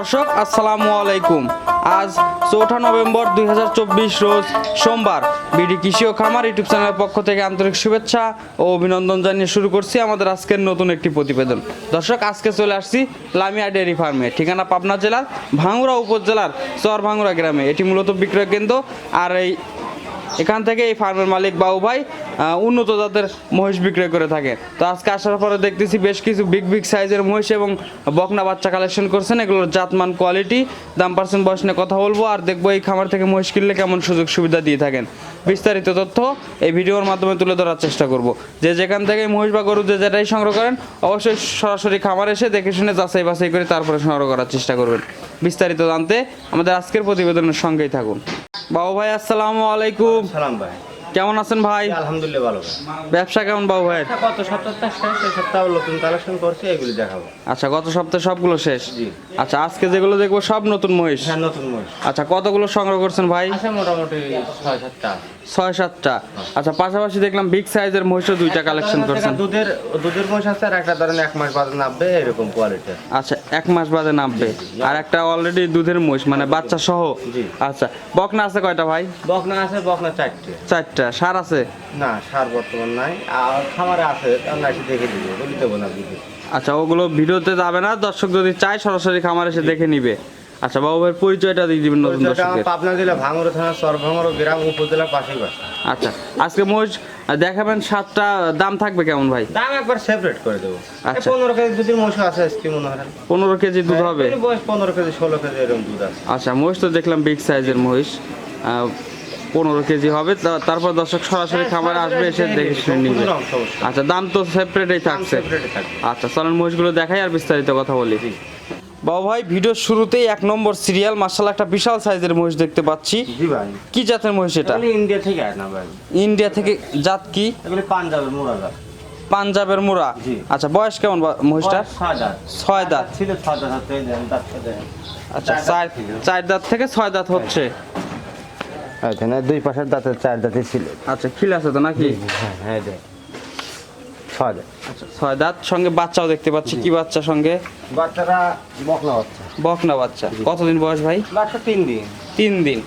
দর্শক, আসসালামু আলাইকুম। আজ চৌঠা নভেম্বর দু হাজার চব্বিশ রোজ সোমবার বিডি কৃষি ও খামার ইউটিউব চ্যানেলের পক্ষ থেকে আন্তরিক শুভেচ্ছা ও অভিনন্দন জানিয়ে শুরু করছি আমাদের আজকের নতুন একটি প্রতিবেদন। দর্শক, আজকে চলে আসছি লামিয়া ডেয়ারি ফার্মে, ঠিকানা পাবনা জেলার ভাঙুরা উপজেলার চর ভাঙুরা গ্রামে। এটি মূলত বিক্রয় কেন্দ্র আর এই এখান থেকে এই ফার্মের মালিক বাবু ভাই উন্নত জাতের মহিষ বিক্রয় করে থাকে। তো আজকে আসার পরে দেখতেছি বেশ কিছু বিগ বিগ সাইজের মহিষ এবং বকনা বাচ্চা কালেকশন করছেন। এগুলোর জাতমান কোয়ালিটি দাম পার্সেন্ট বয়স নিয়ে কথা বলব আর দেখব এই খামার থেকে মহিষ কিনলে কেমন সুযোগ সুবিধা দিয়ে থাকেন। বিস্তারিত তথ্য এই ভিডিওর মাধ্যমে তুলে ধরার চেষ্টা করব। যে যেখান থেকে মহিষ বা গরু যে যেটাই সংগ্রহ করেন, অবশ্যই সরাসরি খামার এসে দেখে শুনে যাচাই বাছাই করে তারপরে সংগ্রহ করার চেষ্টা করবেন। বিস্তারিত জানতে আমাদের আজকের প্রতিবেদনের সঙ্গেই থাকুন। বাবু ভাই আসসালামু আলাইকুম। সালাম ভাই। কেমন আছেন ভাই? আলহামদুলিল্লাহ ভালো ব্যবসা কেমন বাবু ভাই গত সপ্তাহটা শেষ এই সপ্তাহ নতুন কালেকশন করছি এগুলি দেখাবো। আচ্ছা গত সপ্তাহে সবগুলো শেষ? জি। আচ্ছা আজকে যেগুলো দেখব সব নতুন মহিষ? হ্যাঁ নতুন মহিষ। আচ্ছা কতগুলো সংগ্রহ করছেন ভাই? আচ্ছা মোটামুটি ছয় সাতটা ছয় সাতটা। আচ্ছা পাশাপাশি দেখলাম বিগ সাইজের মহিষও দুইটা কালেকশন করছেন। দুধের দুধের মহিষ আছে আর একটা ধরেন এক মাস বাদে নামবে এরকম কোয়ালিটি আচ্ছা এক মাস বাদে নামবে। আর একটা অলরেডি দুধের মহিষ মানে বাচ্চা সহ। আচ্ছা বকনা আছে কয়টা ভাই? বকনা আছে বকনা চারটে। চারটা সার আছে? না সার বর্তমান নাই। আর খামারে আছে আমরা এসে দেখে দিব বলি দেবো না আচ্ছা ওগুলো ভিডিওতে যাবে না দর্শক যদি চায় সরাসরি খামার এসে দেখে নিবে। আচ্ছা বাবু ভাইয়ের পরিচয়টা দিয়ে দিবেন নতুন দর্শকের পাবনা জেলা ভাঙড়া থানা সরভাঙড় গ্রাম উপজেলার পাশেই বাসা আচ্ছা আজকে আহ, দেখাবেন সাতটা দাম থাকবে কেমন ভাই? দাম একবার সেপারেট করে দেবো। আচ্ছা। পনেরো কেজি দুধের মহিষ আছে আজকে মনে হয়। পনেরো কেজি দুধ হবে? এর বয়স পনেরো কেজি ষোলো কেজি এরকম দুধ আছে। আচ্ছা মহিষ তো দেখলাম বিগ সাইজের মহিষ। আহ, পনেরো কেজি হবে। তারপর দর্শক সরাসরি খাবার আসবে এসে দেখে শুনে নিবে। আচ্ছা দাম তো সেপারেটই থাকছে। আচ্ছা চলেন মহিষগুলো দেখাই আর বিস্তারিত কথা বলি। বাবু ভাই ভিডিওর শুরুতেই এক নম্বর সিরিয়াল মার্শাল একটা বিশাল সাইজের মহিষ দেখতে পাচ্ছি। জি ভাই। কি জাতের মহিষ এটা? ইন্ডিয়া থেকে না ভাই। ইন্ডিয়া থেকে জাত কি? এগুলি পাঞ্জাবের মুরাদার পাঞ্জাবের মুরা আচ্ছা বয়স কেমন মহিষটার? ছয় দাঁত। দাঁত। দাঁত আচ্ছা চার চার দাঁত থেকে ছয় দাঁত হচ্ছে। এখানে দুই পাশের দাঁতের চার দাঁতই ছিল। আচ্ছা খিল আছে তো নাকি? হ্যাঁ হ্যাঁ ছয় দাঁত। আচ্ছা ছয় দাঁত সঙ্গে বাচ্চাও দেখতে পাচ্ছি কি বাচ্চা সঙ্গে? বাচ্চারা বকনা বাচ্চা। বকনা বাচ্চা। কতদিন বয়স ভাই? বাচ্চা তিন দিন। তিন দিন?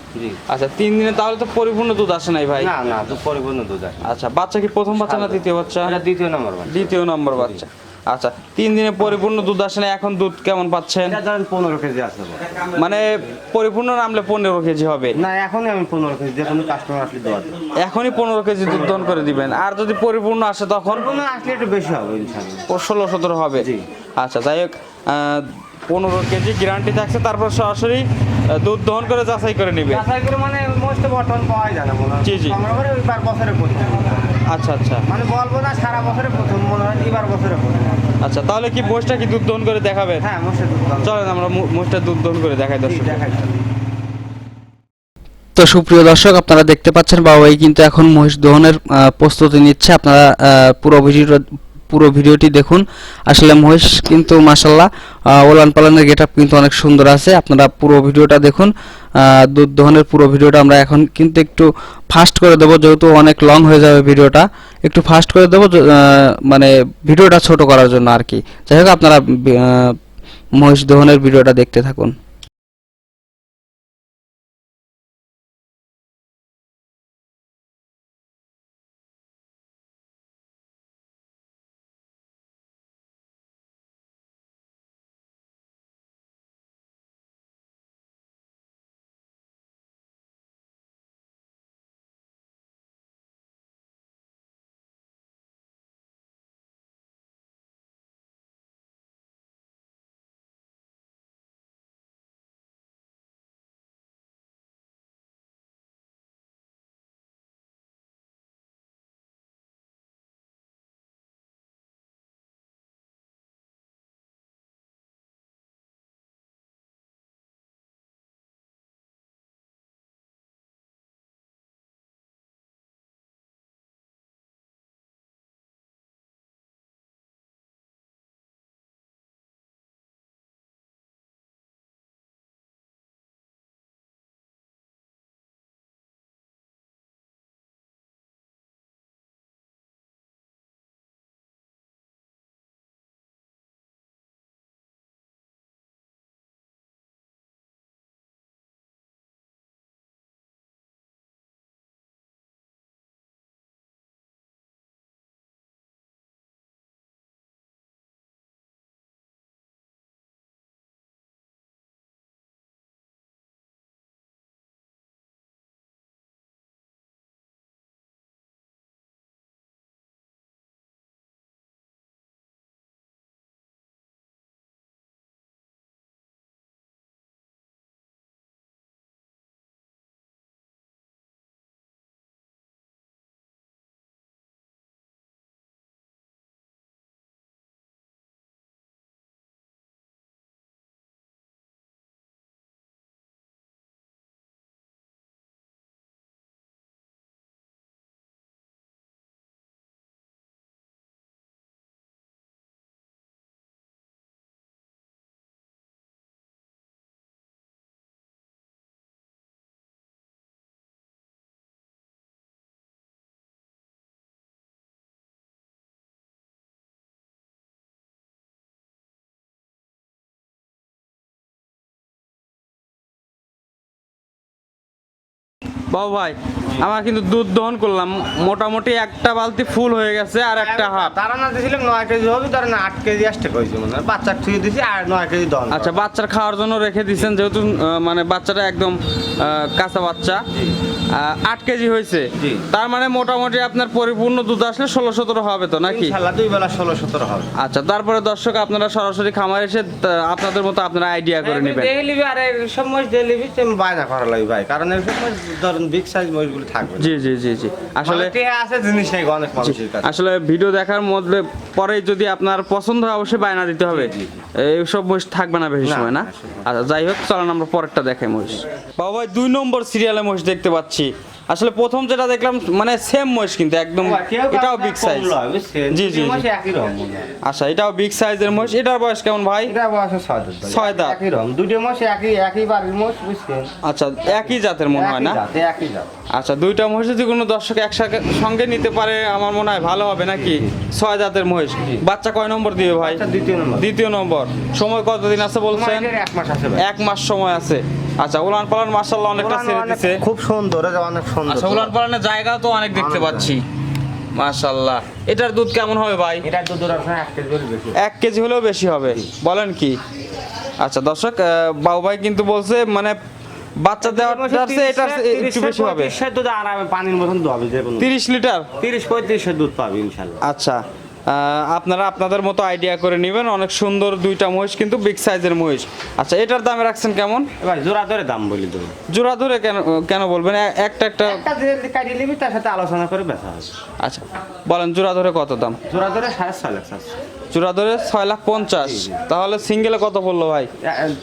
আচ্ছা তিন দিনে তাহলে তো পরিপূর্ণ দুধ আসে নাই ভাই? না না পরিপূর্ণ দুধ আচ্ছা বাচ্চা কি প্রথম বাচ্চা না দ্বিতীয় বাচ্চা? দ্বিতীয় নম্বর বাচ্চা। দ্বিতীয় নম্বর বাচ্চা। আচ্ছা তিন দিনে পরিপূর্ণ দুধ আসে না এখন দুধ কেমন পাচ্ছেন? ধরেন পনেরো কেজি আছে মানে পরিপূর্ণ নামলে পনেরো কেজি হবে? না এখনই আমি পনেরো কেজি কোনো কাস্টমার আসলে দেওয়া এখনই পনেরো কেজি দুধ দহন করে দিবেন। আর যদি পরিপূর্ণ আসে তখন? আসলে একটু বেশি হবে ষোলো সতেরো হবে। জি। আচ্ছা যাই হোক পনেরো কেজি গ্যারান্টি থাকছে তারপর সরাসরি দুধ দহন করে যাচাই করে নিবে। যাচাই করে মানে মোস্ট বর্তমান পাওয়াই যায় না জি, জি। বছরে আচ্ছা আচ্ছা। মানে বলব না সারা বছরে প্রথম মনে হয় এবার বছরে প্রথম। আচ্ছা তাহলে কি মোষটা কি দুধ দহন করে দেখাবেন? হ্যাঁ মোষটা দুধ। চলেন আমরা মোষটা দুধ দহন করে দেখাই দর্শক দেখাই। তো সুপ্রিয় দর্শক আপনারা দেখতে পাচ্ছেন বাবাই কিন্তু এখন মহিষ দহনের আহ, প্রস্তুতি নিচ্ছে। আপনারা আহ, পুরো ভিডিওটা পুরো ভিডিওটি দেখুন। আসলে মহিষ কিন্তু মাসাল্লাহ ওলান পালানের গেট কিন্তু অনেক সুন্দর আছে। আপনারা পুরো ভিডিওটা দেখুন। দুধ দহনের পুরো ভিডিওটা আমরা এখন কিন্তু একটু ফাস্ট করে দেবো, যেহেতু অনেক লং হয়ে যাবে ভিডিওটা। একটু ফাস্ট করে দেবো মানে ভিডিওটা ছোট করার জন্য আর কি। যাই হোক, আপনারা মহিষ দহনের ভিডিওটা দেখতে থাকুন। বাবু ভাই আমরা কিন্তু দুধ দহন করলাম। মোটামুটি একটা বালতি ফুল হয়ে গেছে আর একটা হাফ। তারা না দিয়েছিলাম নয় কেজি হবে তারা না আট কেজি আসতে কইছে মনে হয়। বাচ্চা ছুঁয়ে দিছি আর নয় কেজি দন আচ্ছা বাচ্চার খাওয়ার জন্য রেখে দিচ্ছেন যেহেতু মানে বাচ্চাটা একদম কাঁচা বাচ্চা। আট কেজি হয়েছে। তার মানে মোটামুটি আপনার পরিপূর্ণ দুধ আসলে ষোলো সতেরো হবে তো নাকি? দুই বেলা ষোলো সতেরো হবে। আচ্ছা তারপরে দর্শক আপনারা সরাসরি খামার এসে আপনাদের মতো আপনারা আইডিয়া করে নেবেন। ডেলিভি আর সব ডেলিভি তুমি বায়না করা লাগবে ভাই। কারণ এসব মাছ ধরেন বিগ সাইজ মহিষগুলো থাকবে জি জি জি জি। আসলে আছে জিনিস নাই অনেক মানুষের কাছে। আসলে ভিডিও দেখার মধ্যে পরে যদি আপনার পছন্দ হয় অবশ্যই বায়না দিতে হবে। এইসব মহিষ থাকবে না বেশি সময় না? না, আচ্ছা যাই হোক চলেন আমরা পরেরটা দেখাই মহিষ। বাবা দুই নম্বর সিরিয়ালে মহিষ দেখতে পাচ্ছি। আসলে প্রথম যেটা দেখলাম মানে সেম মহিষ কিন্তু একদম এটাও বিগ সাইজ জি, জি, দুই একই রকম আচ্ছা এটাও বিগ সাইজের মহিষ। এটার বয়স কেমন ভাই? এটা বয়সে ছয় দাঁত। একই রকম। দুটো মাসে একই একই বাড়ির মোষ বুঝছেন? আচ্ছা একই জাতের মনে হয় না? একই জাত আচ্ছা দুইটা মহিষ যদি কোনো দর্শক একসাথে সঙ্গে নিতে পারে আমার মনে হয় ভালো হবে নাকি? ছয় জাতের মহিষ। বাচ্চা কয় নম্বর দিবে ভাই? দ্বিতীয় নম্বর। দ্বিতীয় নম্বর। সময় কতদিন আছে বলছেন? এক মাস আছে এক মাস সময় আছে। আচ্ছা উলান পালান মার্শাল্লাহ অনেকটা ছেড়ে অনেক- খুব সুন্দর অনেক সুন্দর আচ্ছা উলান পালানের জায়গাও তো অনেক দেখতে পাচ্ছি। মার্শাল্লাহ এটার দুধ কেমন হবে ভাই? এটা দুধ আপনার এক কেজি করে বেশি এক কেজি হলেও বেশি হবে। বলেন কি? আচ্ছা দর্শক বাবু ভাই কিন্তু বলছে মানে বাচ্চা দেওয়ার চেয়ে এটার একটু বেশি হবে। তিরিশের দুধ আরামে পানির মতন হবে যে কোনো। তিরিশ লিটার? তিরিশ পঁয়ত্রিশের দুধ পাবে ইনশাল্লাহ আচ্ছা। আপনারা আপনাদের মতো আইডিয়া করে নেবেন। অনেক সুন্দর দুইটা মহিষ কিন্তু বিগ সাইজের মহিষ। আচ্ছা এটার দামে রাখছেন কেমন? এবার জোড়া ধরে দাম বলি দেবো জোড়া ধরে কেন কেন বলবেন? একটা একটা কাটিয়ে নিবি তার সাথে আলোচনা করে বেচা হবে। আচ্ছা বলেন জোড়া ধরে কত দাম? জোড়া ধরে সাড়ে ছয় লাখ জোড়া ধরে ছয় লাখ পঞ্চাশ। তাহলে সিঙ্গেলে কত পড়ল ভাই?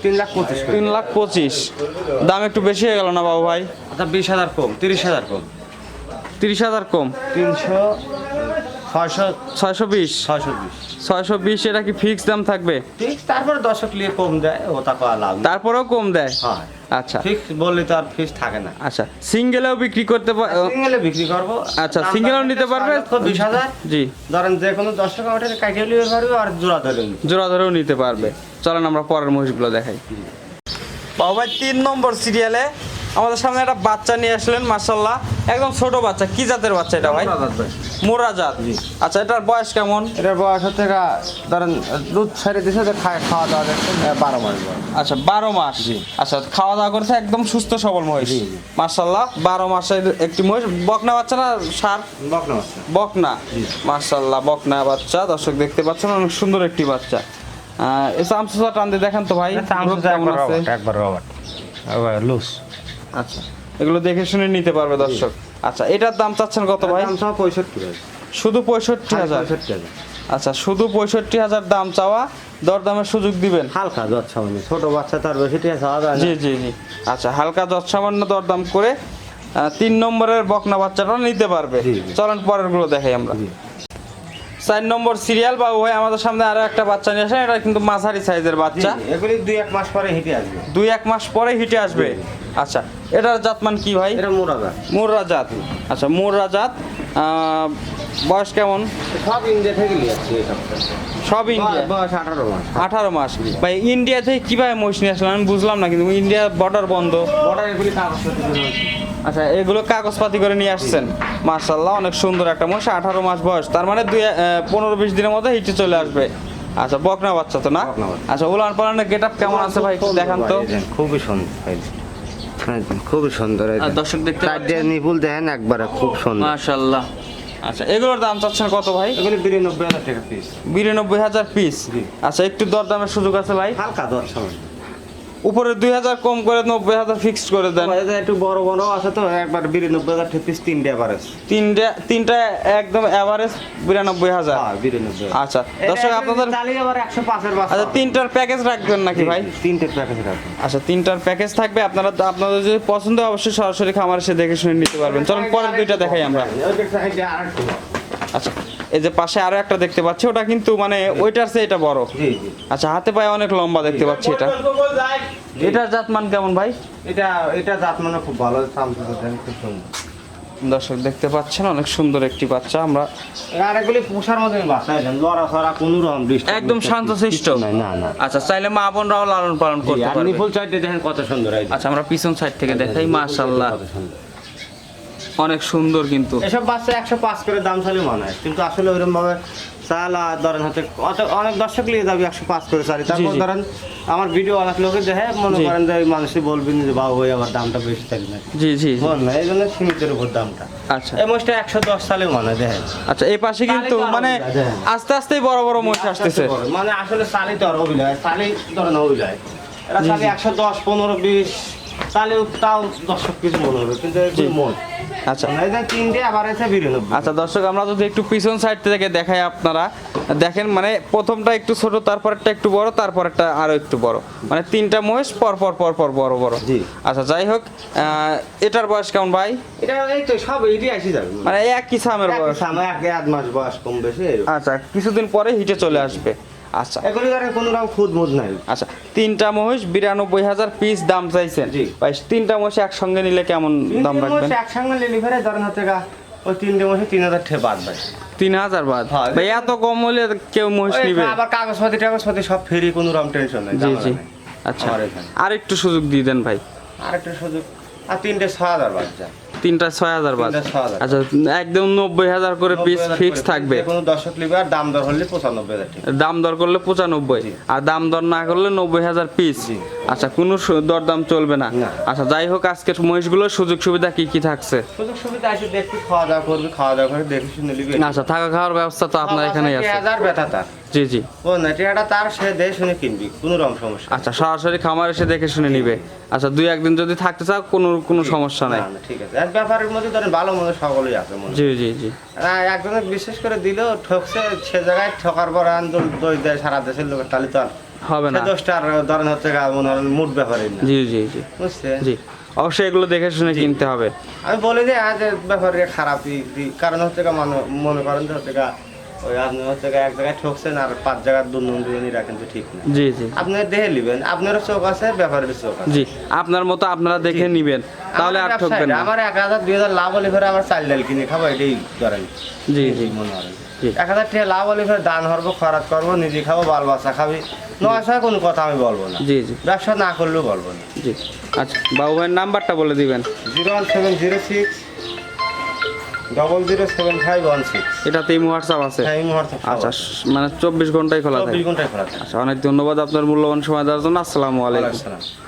তিন লাখ পঁচিশ। তিন লাখ পঁচিশ। দাম একটু বেশি হয়ে গেল না বাবু ভাই? আচ্ছা বিশ হাজার কম তিরিশ হাজার কম। তিরিশ হাজার কম। তিনশো ছয়শো বিশ। ছয়শো বিশ। এটা কি ফিক্স দাম থাকবে? ঠিক তারপরে দশক লিয়ে কম দেয় ওটা করা লাভ তারপরেও কম দেয়? হ্যাঁ। আচ্ছা। ফিক্স বললে তো আর ফিক্স থাকে না। আচ্ছা সিঙ্গেলেও বিক্রি করতে পার সিঙ্গেলে বিক্রি করব। আচ্ছা, নিতে পারবে? হাজার। জি। ধরেন যে কোনো দশ টাকা ওটা কাটিয়ে নিতে পারবে আর জোড়া ধরে জোড়া ধরেও নিতে পারবে। চলেন আমরা পরের মহিষগুলো দেখাই। বাবু তিন নম্বর সিরিয়ালে আমাদের সামনে একটা বাচ্চা নিয়ে আসলেন মার্শাল্লাহ একদম ছোট বাচ্চা কি জাতের বাচ্চা এটা ভাই? মোরা জাত আচ্ছা এটার বয়স কেমন? এটার বয়স হচ্ছে ধরেন দুধ ছেড়ে দিছে যে খায় খাওয়া দাওয়া বারো মাস আচ্ছা বারো মাস। আচ্ছা খাওয়া দাওয়া করছে একদম সুস্থ সবল মহিষ। মার্শাল্লাহ বারো মাসের একটি মহিষ। বকনা বাচ্চা না সার? বকনা বাচ্চা। বকনা। মার্শাল্লাহ বকনা বাচ্চা। দর্শক দেখতে পাচ্ছেন অনেক সুন্দর একটি বাচ্চা। টান দিয়ে দেখান তো ভাই? একবার রবার্ট লুজ। আচ্ছা। এগুলো দেখে শুনে নিতে পারবে দর্শক। আচ্ছা এটার দাম চাচ্ছেন কত ভাই? পঁয়ষট্টি শুধু পঁয়ষট্টি হাজার? আচ্ছা শুধু পঁয়ষট্টি হাজার দাম চাওয়া দরদামের সুযোগ দিবেন? হালকা জ্বর সামান্য ছোট বাচ্চা তার বেশি আছে জি জি জি। আচ্ছা হালকা দশ সামান্য দরদাম করে তিন নম্বরের বকনা বাচ্চাটা নিতে পারবে। চলেন পরেরগুলো দেখাই আমরা। চার নম্বর সিরিয়াল বাবু ভাই আমাদের সামনে আরও একটা বাচ্চা নিয়ে আসেন এটা কিন্তু মাঝারি সাইজের বাচ্চা। এগুলি দুই এক মাস পরে হেঁটে আসবে। দুই এক মাস পরে হিটে আসবে। আচ্ছা এটার জাতমান কি ভাই? এটা মোরাদা মুর্রা জাত। আচ্ছা মুর্রা জাত। বয়স কেমন? সব ইন্ডিয়া থেকে নিয়ে আসছি সব ইন্ডিয়া? বয়স আঠারো মাস। আঠারো মাস। ভাই ইন্ডিয়া থেকে কীভাবে মহিষ নিয়ে আসলাম আমি বুঝলাম না কিন্তু ইন্ডিয়া বর্ডার বন্ধ। বর্ডার এগুলি কাগজপত্র আচ্ছা এগুলো কাগজপাতি করে নিয়ে আসছেন? মার্শাল্লাহ অনেক সুন্দর একটা মহিষ আঠারো মাস বয়স। তার মানে দুই পনেরো বিশ দিনের মধ্যে হিটে চলে আসবে। আচ্ছা বকনা বাচ্চা তো না? আচ্ছা উলান পালানের গেট আপ কেমন আছে ভাই দেখান তো। খুবই সুন্দর খুবই সুন্দর। দর্শক দেখতে পাচ্ছেন? নিপুল দেখেন একবারে খুব সুন্দর। মাশাআল্লাহ। আচ্ছা এগুলোর দাম চাচ্ছেন কত ভাই? এগুলি বিরানব্বই হাজার টাকা পিস বিরানব্বই হাজার পিস আচ্ছা একটু দরদামের সুযোগ আছে ভাই? হালকা দর সামান্য উপরে দুই হাজার কম করে নব্বই হাজার ফিক্সড করে দেন। একটু বড় বড় আছে তো একবার বিরানব্বই হাজার পিস তিনটে আছে তিনটা তিনটা একদম অ্যাভারেজ বিরানব্বই হাজার। হ্যাঁ আচ্ছা দর্শক আপনাদের একশো পাঁচের আচ্ছা তিনটার প্যাকেজ রাখবেন নাকি ভাই? তিনটে প্যাকেজ রাখবেন। আচ্ছা তিনটার প্যাকেজ থাকবে। আপনারা আপনাদের যদি পছন্দ হয় অবশ্যই সরাসরি খামার এসে দেখে শুনে নিতে পারবেন। চলুন পরের দুইটা দেখাই আমরা। আচ্ছা। এই যে পাশে আরও একটা দেখতে পাচ্ছি ওটা কিন্তু মানে ওইটার চেয়ে এটা বড়। জি জি। আচ্ছা হাতে পায়ে অনেক লম্বা দেখতে পাচ্ছি এটা। এটার জাতমান কেমন ভাই? এটা এটা জাত মানে খুব ভালো খুব সুন্দর। দর্শক দেখতে পাচ্ছেন অনেক সুন্দর একটি বাচ্চা আমরা আর এগুলি পোষার ছড়া কোনো রকম একদম শান্তশিষ্ট নাই না না। আচ্ছা চাইলে মা বোনরাও লালন পালন করতে পারবে। নিপুল চাইতে দেখেন কত সুন্দর আচ্ছা আমরা পিছন সাইড থেকে দেখাই মাশাআল্লাহ কত সুন্দর। অনেক সুন্দর কিন্তু। এসব বাচ্চা একশো পাঁচ করে দাম চালি মনে হয় কিন্তু আসলে ওইরকম ভাবে চাল আর ধরেন হচ্ছে অনেক দর্শক নিয়ে যাবে একশো পাঁচ করে চালি। তারপর। ধরেন আমার ভিডিও অনেক লোকে দেখে মনে করেন যে মানুষই বলবেন যে বাবু ভাই আমার দামটা বেশি চালি না? জি জি। বল না এই জন্য সীমিতের উপর দামটা। আচ্ছা। এই মোষটা একশো দশ সালে মনে হয় দেখেন। আচ্ছা এই পাশে কিন্তু মানে দেয়। আস্তে বড় বড় মহিষ আসতেছে। মানে আসলে চালি তো আর অভিনয় চালি ধরেন অভিনয়। এরা চালি একশো দশ পনেরো বিশ চালি তাও দর্শক কিছু মনে হবে কিন্তু মন আচ্ছা। তিনটে আবার বিরানব্বই আচ্ছা দর্শক আমরা যদি একটু পিছন সাইড থেকে দেখাই আপনারা দেখেন মানে প্রথমটা একটু ছোট তারপরটা একটু বড় তারপরটা আরও একটু বড়। মানে তিনটা মহিষ পর পর পর পর বড় বড়। আচ্ছা যাই হোক এটার বয়স কেমন ভাই? এটা এই তো সব এটি আসি যাবে। মানে একই সামের বয়স। এক এক মাস বয়স কম বেশি। আচ্ছা কিছুদিন পরে হিটে চলে আসবে। আচ্ছা। এগুলি ধরেন কোনো রকম খুদ মুদ নাই। আচ্ছা তিনটা মহিষ বিরানব্বই হাজার পিস দাম চাইছেন। ভাই তিনটা মহিষ একসঙ্গে নিলে কেমন দাম রাখবেন? একসঙ্গে ডেলিভারি ধরেন হচ্ছে গা ওই তিনটে মাসে তিন হাজার ঠে বাদ ভাই। তিন হাজার বাদ? হ্যাঁ। ভাই এত কম হলে কেউ মহিষ নিবে? আবার কাগজপাতি টাগজপাতি সব ফ্রি কোনো রকম টেনশন নেই জি জি। আচ্ছা। আর একটু সুযোগ দিয়ে দেন ভাই। আর একটা সুযোগ। আর তিনটে ছ হাজার বাদ বাচ্চা তিনটা ছয় হাজার হাজার। আচ্ছা একদম নব্বই হাজার করে পিস ফিক্স থাকবে। কোনো দর্শক লিবে আর দাম দর হলে পঁচানব্বই হাজার দাম দর করলে পঁচানব্বই। আর দাম দর না করলে নব্বই হাজার পিস আচ্ছা কোনো দরদাম চলবে না। আচ্ছা যাই হোক আজকের মহিষগুলোর সুযোগ সুবিধা কি কি থাকছে? সুযোগ সুবিধা আছে দেখবি খাওয়া দাওয়া করবি খাওয়া দাওয়া করে দেখে শুনে লিবি আচ্ছা থাকা খাওয়ার ব্যবস্থা তো আপনার এখানেই আছে। হাজার তার। জি জি। ও না টিয়াটা তার সে দেখে শুনে কিনবি কোনো রকম সমস্যা নেই। আচ্ছা সরাসরি খামার এসে দেখে শুনে নিবে। আচ্ছা দুই একদিন যদি থাকতে চাও কোনো কোনো সমস্যা নাই। না, না, ঠিক আছে। এক ব্যাপারের মধ্যে ধরেন ভালো মন্দ সকলেই আছে মনে জি জি জি। আর একজনের বিশেষ করে দিলেও ঠকছে সে জায়গায় ঠকার পর আন্দোলন দই দেয় সারা দেশের লোকের তাহলে তো আর হবে সে না। দোষটা আর ধরেন হচ্ছে গা মনে হয় মুড ব্যাপারই না। জি জি জি। বুঝছে জি। অবশ্যই এগুলো দেখে শুনে কিনতে হবে। আমি বলি যে আজ ব্যাপারে খারাপ দিক দিক। কারণ হচ্ছে গা মনে মনে করেন যে হচ্ছে গা ওই আপনি হচ্ছে এক জায়গায় ঠকছেন আর পাঁচ জায়গার দুর্নীতিরা কিন্তু ঠিক না। জি জি। আপনি দেখে নেবেন আপনারও চোখ আছে ব্যাপারের চোখ আছে। জি আপনার মতো আপনারা দেখে। নিবেন তাহলে আর ঠকবেন না। আমার এক হাজার দুই হাজার লাভ হলে ফেরে আমার চাল ডাল কিনে খাব এটাই ধরেন। জি জি। মনে হয় এক হাজার টাকা লাভ হলে ফেরে দান হরবো খরাত করব নিজে খাব বাল বাচ্চা খাবি। নয় ছয় কোনো কথা আমি বলব না। জি জি। ব্যবসা না করলেও বলব না। জি। আচ্ছা বাবু ভাইয়ের নাম্বারটা বলে দিবেন। Zero one seven zero six double zero seven five one six এটাতেই হোয়াটসঅ্যাপ আছে? হ্যাঁ আচ্ছা মানে চব্বিশ ঘন্টাই খোলা থাকে। চব্বিশ ঘন্টায় খোলা থাকে। আচ্ছা অনেক ধন্যবাদ আপনার মূল্যবান সময় দেওয়ার জন্য। আসসালামু আলাইকুম। ওয়ালাইকুম আসসালাম।